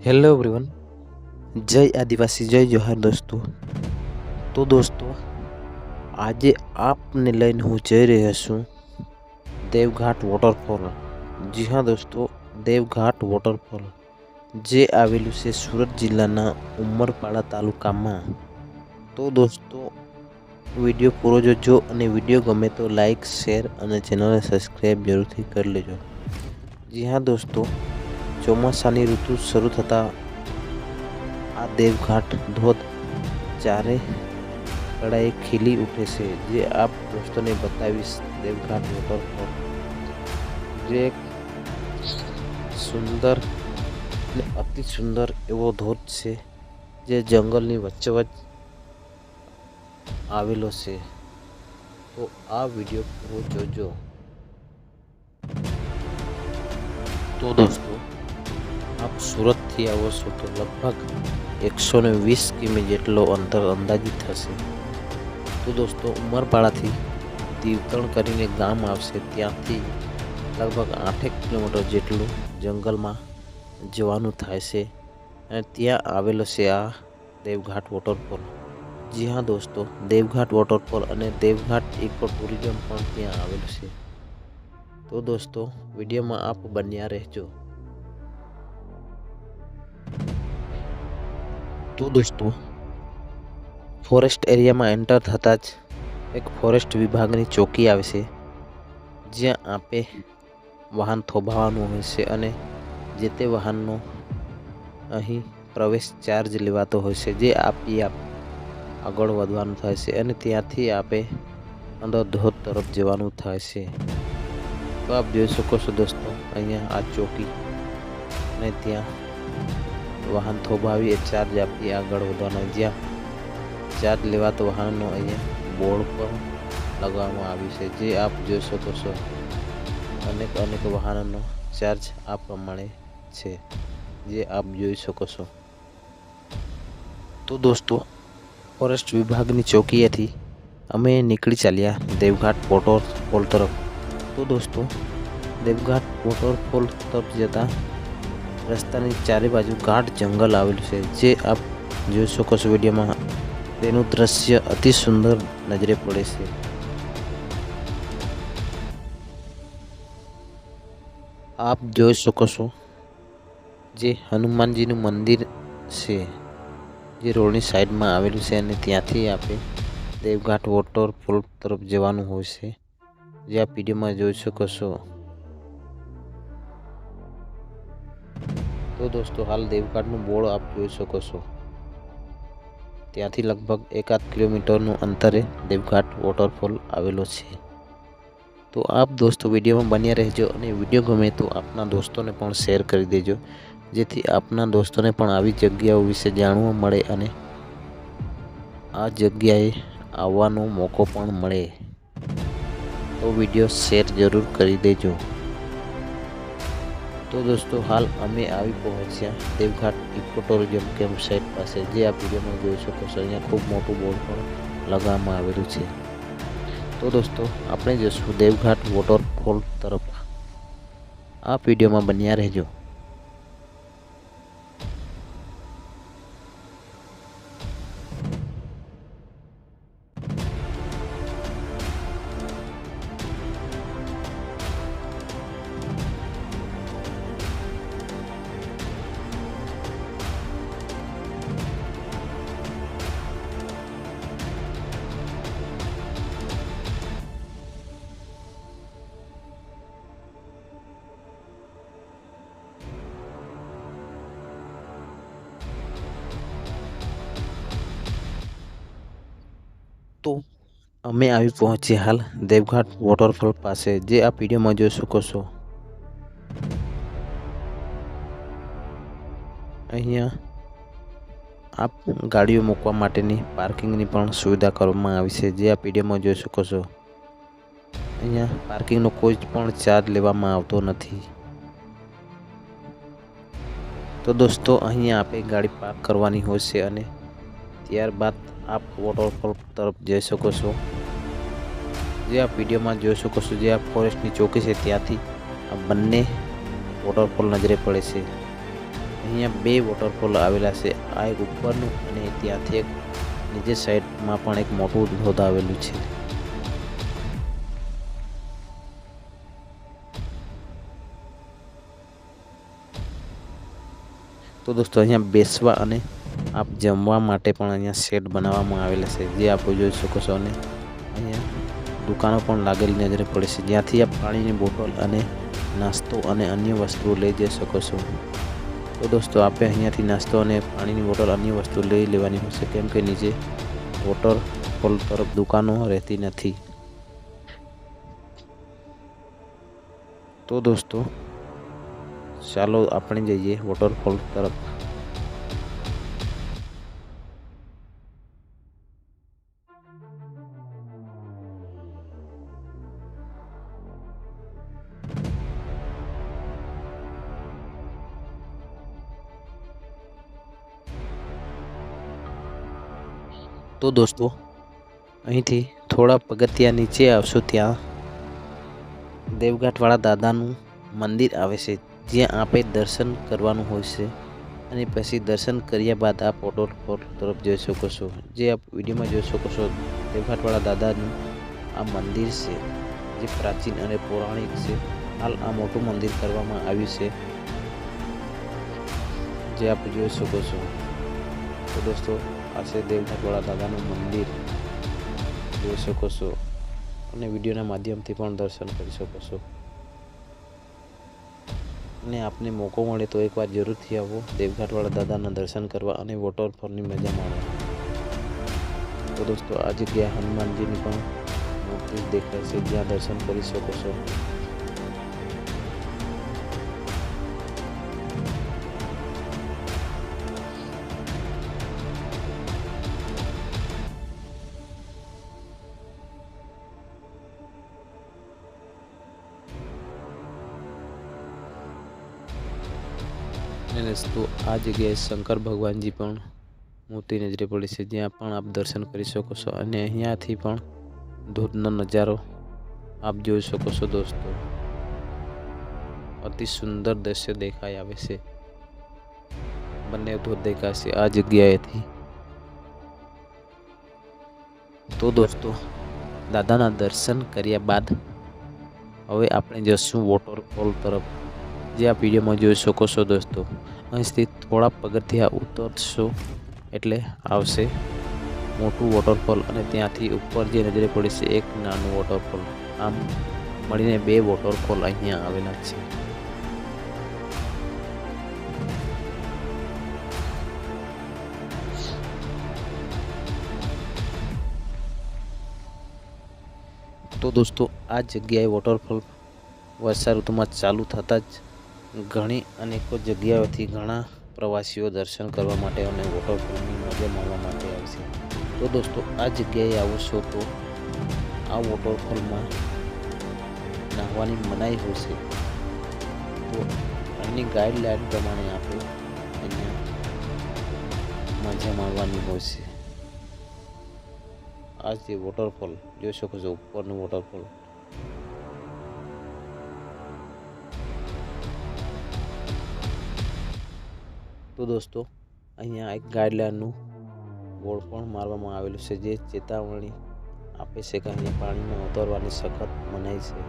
Hello everyone જય આદિવાસી જય જોહાર દોસ્તો તો દોસ્તો આજે આપને લઈને હું જઈ રહ્યો છું દેવઘાટ વોટરફોલ જી હા દોસ્તો દેવઘાટ વોટરફોલ જે આવેલું છે સુરત જિલ્લાના ઉમરપાડા તાલુકામાં તો દોસ્તો વીડિયો પૂરો જોજો અને વીડિયો ગમે તો લાઈક શેર અને ચેનલને સબસ્ક્રાઈબ જરૂરથી કરી લેજો જી હા દોસ્તો ચોમાસાની ઋતુ શરૂ થતાં આ દેવઘાટ ધોધ ચારે કળાએ ખીલી ઉઠે છે, જે આપ દોસ્તોને બતાવીશ દેવઘાટ વોટરફોલ જે એક સુંદર અને અતિ સુંદર એવો ધોધ છે, જે જંગલની વચ્ચે આવેલો છે. તો આ વીડિયો પૂરો જોજો. તો દોસ્તો આપ સુરતથી આવો છો તો લગભગ એકસો ને વીસ કિમી જેટલો અંતર અંદાજિત થશે. તો દોસ્તો, ઉમરપાડાથી દીવતણ કરીને ગામ આવશે. ત્યાંથી લગભગ આઠેક કિલોમીટર જેટલું જંગલમાં જવાનું થાય છે. અને ત્યાં આવેલો છે આ દેવઘાટ વોટરફોલ. જી હા, દોસ્તો, દેવઘાટ વોટરફોલ અને દેવઘાટ ઇકો ટુરિઝમ પણ ત્યાં આવેલું છે. તો દોસ્તો, વિડીયોમાં આપ બન્યા રહેજો. તો દોસ્તો ફોરેસ્ટ એરિયામાં એન્ટર થતાં જ એક ફોરેસ્ટ વિભાગની ચોકી આવે છે, જ્યાં આપે વાહન થોભાવવાનું હોય છે અને જે તે વાહનનો અહીં પ્રવેશ ચાર્જ લેવાતો હોય છે, જે આપી આપ આગળ વધવાનું થાય છે અને ત્યાંથી આપે અંદર ધોધ તરફ જવાનું થાય છે. તો આપ જોઈ શકો છો દોસ્તો, અહીંયા આ ચોકી અને ત્યાં વાહન થોભાવી એ ચાર્જ આપી આગળ વધવાનો જ્યાં ચાર્જ લેવાતો વાહનનો અહીંયા બોર્ડ પર લગાવવામાં આવ્યું છે. જે આપ જોઈ શકો છો અનેક અનેક વાહનોનો ચાર્જ આ પ્રમાણે છે. જે આપ જોઈ શકો છો. તો દોસ્તો, ફોરેસ્ટ વિભાગની ચોકીએથી અમે નીકળી ચાલ્યા દેવઘાટ વોટરફોલ તરફ. તો દોસ્તો, દેવઘાટ વોટરફોલ તરફ જતા રસ્તાની ચારે બાજુ ગાઢ જંગલ આવેલું છે. જે આપ જોઈ શકો છો વિડીયોમાં. તેનું દ્રશ્ય અતિ સુંદર નજરે પડે છે. આપ જોઈ શકો છો જે હનુમાનજીનું મંદિર છે, જે રોડની સાઈડમાં આવેલું છે અને ત્યાંથી આપણે દેવઘાટ વોટરફોલ તરફ જવાનું હોય છે. જે આ વિડીયોમાં જોઈ શકો છો. તો દોસ્તો, હાલ દેવઘાટનું બોર્ડ આપ જોઈ શકો છો. ત્યાંથી લગભગ એકાદ કિલોમીટરનું અંતરે દેવઘાટ વોટરફોલ આવેલો છે. તો આપ દોસ્તો વિડીયોમાં બન્યા રહેજો અને વીડિયો ગમે તો આપના દોસ્તોને પણ શેર કરી દેજો, જેથી આપના દોસ્તોને પણ આવી જગ્યાઓ વિશે જાણવા મળે અને આ જગ્યાએ આવવાનો મોકો પણ મળે. તો વીડિયો શેર જરૂર કરી દેજો. તો દોસ્તો, હાલ અમે આવી પહોંચ્યા દેવઘાટ ઇકો ટુરિઝમ કેમ્પ સાઇટ પાસે. જે આ વિડીયોમાં જોઈ શકો છો, અહીંયા ખૂબ મોટું બોર્ડ પણ લગાવવામાં આવેલું છે. તો દોસ્તો, આપણે જઈશું દેવઘાટ વોટરફોલ તરફ. આ વિડીયોમાં બન્યા રહેજો. તો અમે આવી પહોંચ્યા હાલ દેવઘાટ વોટરફોલ પાસે, જે આ વિડીયોમાં જોઈ શકો છો અહીંયા આપ ગાડીઓ મૂકવા માટેની પાર્કિંગની પણ સુવિધા કરવામાં આવી છે, જે આ વિડીયોમાં જોઈ શકો છો અહીંયા પાર્કિંગનો કોઈ પણ ચાર્જ લેવામાં આવતો નથી. તો દોસ્તો, અહીંયા આપણે ગાડી પાર્ક કરવાની હોય છે અને ત્યારબાદ આપ વોટરફોલ તરફ જઈ શકો છો. જે આપ વિડીયોમાં જોઈ શકો છો, જે આ ફોરેસ્ટની ચોકી છે, ત્યાંથી આ બંને વોટરફોલ નજરે પડે છે. અહીંયા બે વોટરફોલ આવેલા છે, આ એક ઉપરનું અને ત્યાંથી એક નીચે સાઈડમાં પણ એક મોટું ધોધ આવેલું છે. તો દોસ્તો, અહીંયા બેસવા અને આપ જમવા માટે પણ અહીંયા સેટ બનાવવામાં આવેલા છે. જે આપ જોઈ શકો છો અને અહીંયા દુકાનો પણ લાગેલી નજરે પડે છે. જ્યાંથી આપ પાણીની બોટલ અને નાસ્તો અને અન્ય વસ્તુઓ લઈ જઈ શકો છો. તો દોસ્તો, આપે અહીંયાથી નાસ્તો અને પાણીની બોટલ, અન્ય વસ્તુ લઈ લેવાની છે. કેમ કે નીચે વોટરફોલ તરફ દુકાનો રહેતી નથી. તો દોસ્તો, ચાલો આપણે જઈએ વોટરફોલ તરફ. તો દોસ્તો, અહીંથી થોડા પગથિયા નીચે આવશો ત્યાં. દેવઘાટવાળા દાદાનું મંદિર આવે છે, જ્યાં આપણે દર્શન કરવાનું હોય છે. અને પછી દર્શન કર્યા બાદ આપ વોટરફોલ તરફ જઈ શકો છો. જે આપ વિડીયોમાં જોઈ શકો છો, દેવઘાટવાળા દાદાનું આ મંદિર છે, જે પ્રાચીન અને પૌરાણિક છે. હાલ આ મોટું મંદિર કરવામાં આવ્યું છે. જે આપ જોઈ શકો છો. તો દોસ્તો છે દેવઘાટવાળા દાદાનું મંદિર જોઈ શકો છો. અને વિડીયોના માધ્યમથી પણ દર્શન કરી શકો છો. અને આપને મોકો મળે તો એકવાર જરૂરથી આવો. દેવઘાટવાળા દાદાના દર્શન કરવા અને વોટરફોલની મજા માણવા. તો દોસ્તો આ જગ્યાએ હનુમાનજીની પણ મૂર્તિ દેખાય જ્યાં દર્શન કરી શકો છો. અને દોસ્તો આ જગ્યાએ શંકર ભગવાનજી પણ મૂર્તિ નજરે પડે છે. જ્યાં પણ આપ દર્શન કરી શકો છો અને અહીંયાથી પણ ધોધનો નજારો આપ જોઈ શકો છો દોસ્તો. અતિ સુંદર દ્રશ્ય દેખાઈ આવે છે. બંને ધોધ દેખાશે આ જગ્યાએથી. તો દોસ્તો, દાદાના દર્શન કર્યા બાદ હવે આપણે જશું વોટરફોલ તરફ. જે આ વિડીયોમાં જોઈ શકો છો દોસ્તો, અહીંથી થોડા પગથિયા ઉતરશો એટલે આવશે મોટું વોટરફોલ અને ત્યાંથી ઉપર જે નજરે પડે છે એક નાનું વોટરફોલ આમ મળીને બે વોટરફોલ અહીંયા આવેલા છે. તો દોસ્તો, આ જગ્યાએ વોટરફોલ વર્ષા ઋતુમાં ચાલુ થતાં જ ઘણી અનેકો જગ્યાઓથી ઘણા પ્રવાસીઓ દર્શન કરવા માટે અને વોટરફોલની મજા માણવા માટે આવશે તો દોસ્તો, આ જગ્યાએ આવશો તો આ વોટરફોલમાં નાહવાની મનાઈ છે તો એની ગાઈડલાઈન પ્રમાણે આપણે અહીંયા મજા માણવાની હોય છે. આ જે વોટરફોલ, જોઈ શકો છો ઉપરનું વોટરફોલ. તો દોસ્તો, અહીંયા એક ગાઈડલાઇનનું બોર્ડ પણ મારવામાં આવેલું છે, જે ચેતવણી આપે છે કે અહીંયા પાણીમાં ઉતરવાની સખત મનાઈ છે.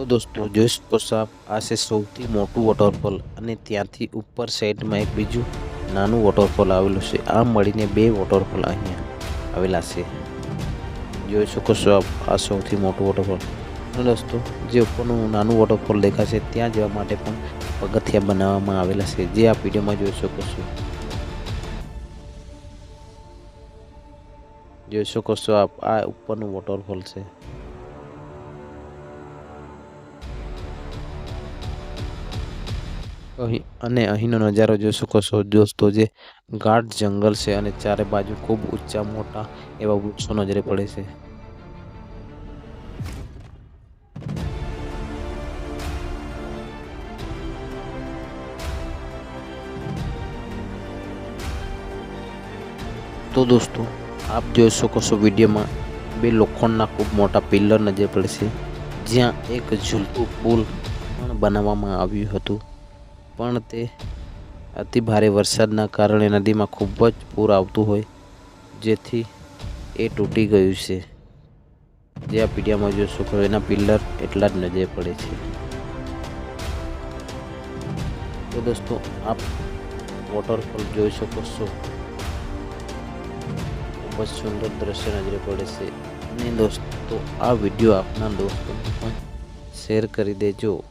તો દોસ્તો જોઈશ શકો આ છે સૌથી મોટું વોટરફોલ અને ત્યાંથી ઉપર સાઈડમાં એક બીજું નાનું વોટરફોલ આવેલું છે. આ મળીને બે વોટરફોલ અહીંયા આવેલા છે. જોઈ શકો છો આપ, આ સૌથી મોટું વોટરફોલ અને દોસ્તો, જે ઉપરનું નાનું વોટરફોલ દેખાશે ત્યાં જવા માટે પણ પગથિયા બનાવવામાં આવેલા છે. જે આ વિડીયોમાં જોઈ શકો છો. જોઈ શકો છો આપ, આ ઉપરનું વોટરફોલ છે. અહીં અને અહીંનો નજારો જોઈ શકો છો દોસ્તો, જે ગાઢ જંગલ છે અને ચારે બાજુ ખૂબ ઊંચા, મોટા એવા વૃક્ષો નજરે પડે છે. તો દોસ્તો, આપ જોઈ શકો છો વિડીયોમાં બે લોખંડના ખૂબ મોટા પિલ્લર નજર પડે છે, જ્યાં એક ઝૂલતું પુલ પણ બનાવવામાં આવ્યું હતું. પણ તે અતિ ભારે વરસાદના કારણે નદીમાં ખૂબ જ પૂર આવતું હોય, જેથી એ તૂટી ગયું છે. જે આ પીડિયામાં જોશો તો એના પિલ્લર એટલા જ નજરે પડે છે. તો દોસ્તો, આપ વોટરફોલ જોઈ શકો છો. ખૂબ જ સુંદર દ્રશ્ય નજરે પડે છે. અને દોસ્તો, આ વીડિયો આપના દોસ્તોને પણ શેર કરી દેજો.